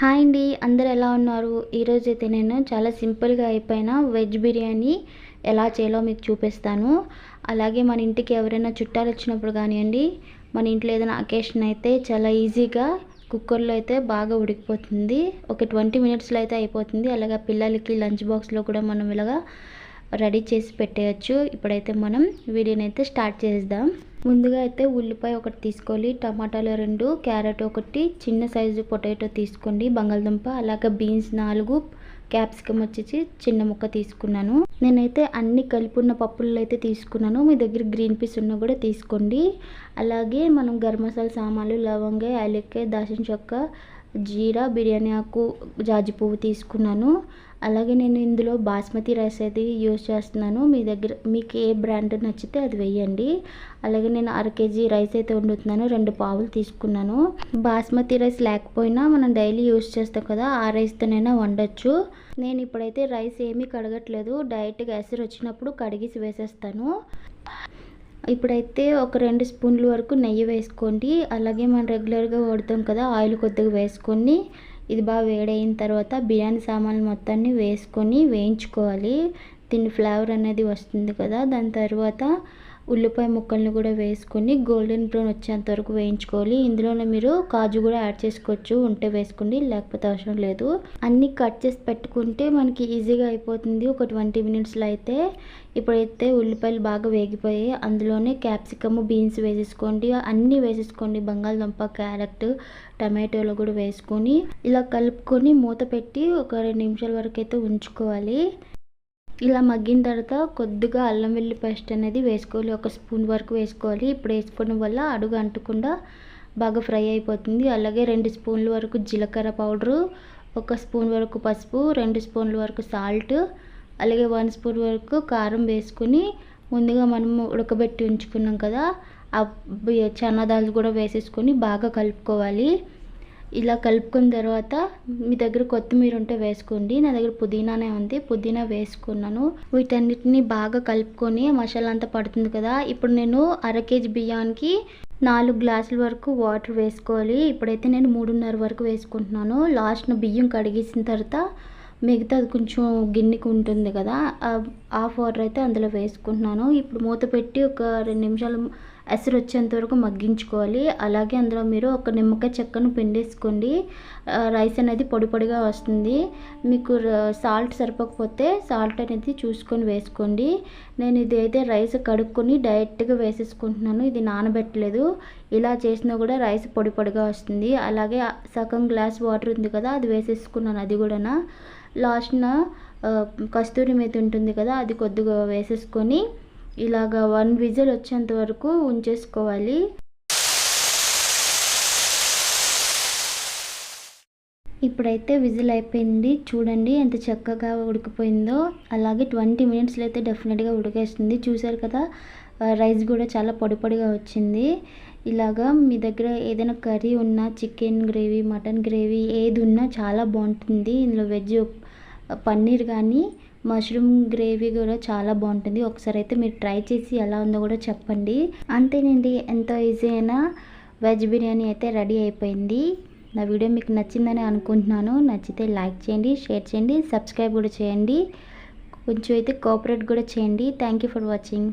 Hi అండి అందరు ఎలా ఉన్నారు? ఈరోజు అయితే నేను చాలా సింపుల్గా అయిపోయిన వెజ్ బిర్యానీ ఎలా చేయాలో మీకు చూపిస్తాను. అలాగే మన ఇంటికి ఎవరైనా చుట్టాలు వచ్చినప్పుడు కానివ్వండి మన ఇంట్లో ఏదైనా అకేషన్ అయితే చాలా ఈజీగా కుక్కర్లో అయితే బాగా ఉడికిపోతుంది. ఒక ట్వంటీ మినిట్స్లో అయితే అయిపోతుంది. అలాగే పిల్లలకి లంచ్ బాక్స్లో కూడా మనం ఇలాగా రెడీ చేసి పెట్టేయచ్చు. ఇప్పుడైతే మనం వీడియోని అయితే స్టార్ట్ చేద్దాం. ముందుగా అయితే ఉల్లిపాయ ఒకటి తీసుకోవాలి టమాటాలు రెండు క్యారెట్ ఒకటి చిన్న సైజు పొటాటో తీసుకోండి బంగాళదుంప అలాగే బీన్స్ నాలుగు క్యాప్సికమ్ వచ్చేసి చిన్న ముక్క తీసుకున్నాను. నేనైతే అన్ని కలిపి ఉన్న పప్పులు అయితే తీసుకున్నాను మీ దగ్గర గ్రీన్ పీస్ ఉన్న కూడా తీసుకోండి. అలాగే మనం గరం మసాలా సామాన్లు లవంగ యాలక్కాయ దాచిన చెక్క జీరా బిర్యానీ ఆకు జాజి పువ్వు తీసుకున్నాను. అలాగే నేను ఇందులో బాస్మతి రైస్ అయితే యూజ్ చేస్తున్నాను. మీ దగ్గర మీకు ఏ బ్రాండ్ నచ్చితే అది వేయండి. అలాగే నేను అర కేజీ రైస్ అయితే వండుతున్నాను. రెండు పావులు తీసుకున్నాను. బాస్మతి రైస్ లేకపోయినా మనం డైలీ యూజ్ చేస్తాం కదా ఆ రైస్తోనైనా వండొచ్చు. నేను ఇప్పుడైతే రైస్ ఏమీ కడగట్లేదు. డైరెక్ట్గా ఎసరు వచ్చినప్పుడు కడిగేసి వేసేస్తాను. ఇప్పుడైతే ఒక రెండు స్పూన్ల వరకు నెయ్యి వేసుకోండి. అలాగే మనం రెగ్యులర్గా వాడుతాం కదా ఆయిల్ కొద్దిగా వేసుకొని ఇది బాగా వేడైన తర్వాత బిర్యానీ సామాన్లు మొత్తాన్ని వేసుకొని వేయించుకోవాలి. దీని ఫ్లేవర్ అనేది వస్తుంది కదా దాని తర్వాత ఉల్లిపాయ ముక్కలను కూడా వేసుకొని గోల్డెన్ బ్రౌన్ వచ్చేంత వరకు వేయించుకోవాలి. ఇందులోనే మీరు కాజు కూడా యాడ్ చేసుకోవచ్చు. ఉంటే వేసుకోండి లేకపోతే అవసరం లేదు. అన్నీ కట్ చేసి పెట్టుకుంటే మనకి ఈజీగా అయిపోతుంది. ఒక ట్వంటీ మినిట్స్లో అయితే ఇప్పుడైతే ఉల్లిపాయలు బాగా వేగిపోయాయి. అందులోనే క్యాప్సికమ్ బీన్స్ వేసేసుకోండి. అన్నీ వేసేసుకోండి. బంగాళదుంప క్యారెట్ టమాటోలు కూడా వేసుకొని ఇలా కలుపుకొని మూత పెట్టి ఒక రెండు నిమిషాల వరకు అయితే ఉంచుకోవాలి. ఇలా మగ్గిన తర్వాత కొద్దిగా అల్లం వెల్లి పేస్ట్ అనేది వేసుకోవాలి. ఒక స్పూన్ వరకు వేసుకోవాలి. ఇప్పుడు వేసుకోవడం వల్ల అడుగు అంటకుండా బాగా ఫ్రై అయిపోతుంది. అలాగే రెండు స్పూన్ల వరకు జీలకర్ర పౌడరు ఒక స్పూన్ వరకు పసుపు రెండు స్పూన్ల వరకు సాల్ట్ అలాగే వన్ స్పూన్ వరకు కారం వేసుకుని ముందుగా మనం ఉడకబెట్టి ఉంచుకున్నాం కదా ఆ చనాదాలు కూడా వేసేసుకొని బాగా కలుపుకోవాలి. ఇలా కలుపుకున్న తర్వాత మీ దగ్గర కొత్తిమీర ఉంటే వేసుకోండి. నా దగ్గర పుదీనానే ఉంది. పుదీనా వేసుకున్నాను. వీటన్నిటిని బాగా కలుపుకొని మసాలా అంతా పడుతుంది కదా. ఇప్పుడు నేను అర కేజీ బియ్యానికి నాలుగు గ్లాసుల వరకు వాటర్ వేసుకోవాలి. ఇప్పుడైతే నేను మూడున్నర వరకు వేసుకుంటున్నాను. లాస్ట్ను బియ్యం కడిగేసిన తర్వాత మిగతా కొంచెం గిన్నెకి ఉంటుంది కదా హాఫ్ వాటర్ అయితే అందులో వేసుకుంటున్నాను. ఇప్పుడు మూత పెట్టి ఒక రెండు నిమిషాలు ఎసరు వచ్చేంత వరకు మగ్గించుకోవాలి. అలాగే అందులో మీరు ఒక నిమ్మకాయ చెక్కను పిండేసుకోండి. రైస్ అనేది పొడి పొడిగా వస్తుంది. మీకు సాల్ట్ సరిపోకపోతే సాల్ట్ అనేది చూసుకొని వేసుకోండి. నేను ఇది అయితే రైస్ కడుక్కొని డైరెక్ట్గా వేసేసుకుంటున్నాను ఇది నానబెట్టలేదు. ఇలా చేసినా కూడా రైస్ పొడి పొడిగా వస్తుంది. అలాగే సగం గ్లాస్ వాటర్ ఉంది కదా అది వేసేసుకున్నాను అది కూడా లాస్ట్న కస్తూరి మీద ఉంటుంది కదా అది కొద్దిగా వేసేసుకొని ఇలాగ వన్ విజిల్ వచ్చేంత వరకు ఉంచేసుకోవాలి. ఇప్పుడైతే విజిల్ అయిపోయింది. చూడండి ఎంత చక్కగా ఉడికిపోయిందో. అలాగే ట్వంటీ మినిట్స్లో అయితే డెఫినెట్గా ఉడికేస్తుంది. చూసారు కదా రైస్ కూడా చాలా పొడి పొడిగా వచ్చింది. ఇలాగా మీ దగ్గర ఏదైనా కర్రీ ఉన్నా చికెన్ గ్రేవీ మటన్ గ్రేవీ ఏది ఉన్నా చాలా బాగుంటుంది. ఇందులో వెజ్ పన్నీర్ కానీ మష్రూమ్ గ్రేవీ కూడా చాలా బాగుంటుంది. ఒకసారి అయితే మీరు ట్రై చేసి ఎలా ఉందో కూడా చెప్పండి. అంతేనండి ఎంతో ఈజీ అయినా వెజ్ బిర్యానీ అయితే రెడీ అయిపోయింది. నా వీడియో మీకు నచ్చిందని అనుకుంటున్నాను. నచ్చితే లైక్ చేయండి షేర్ చేయండి సబ్స్క్రైబ్ కూడా చేయండి. కొంచెం అయితే కోఆపరేట్ కూడా చేయండి. Thank you for watching.